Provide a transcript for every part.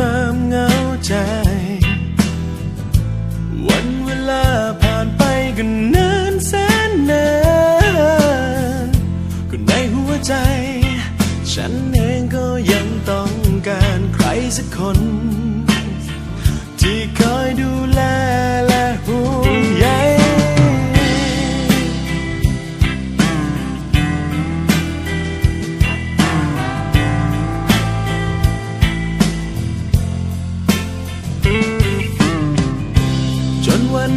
ความเหงาใจ วันเวลาผ่านไปก็นานแสนนานก็ในหัวใจ ฉันเองก็ยังต้องการใครสักคน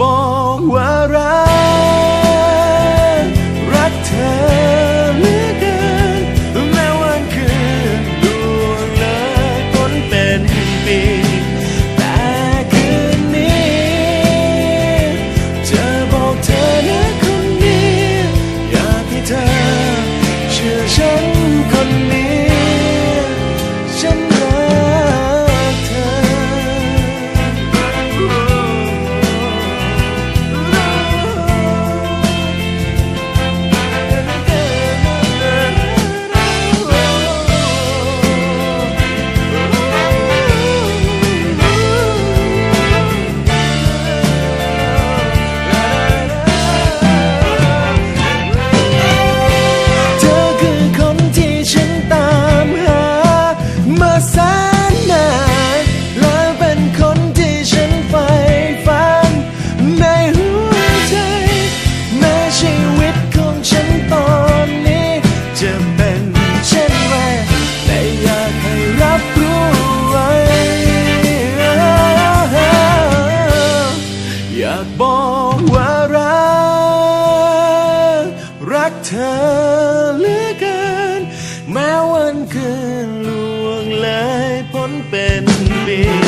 บอกว่ารัก เธอเหลือเกิน แม้วันคืนล่วงเลยพ้นเป็นปี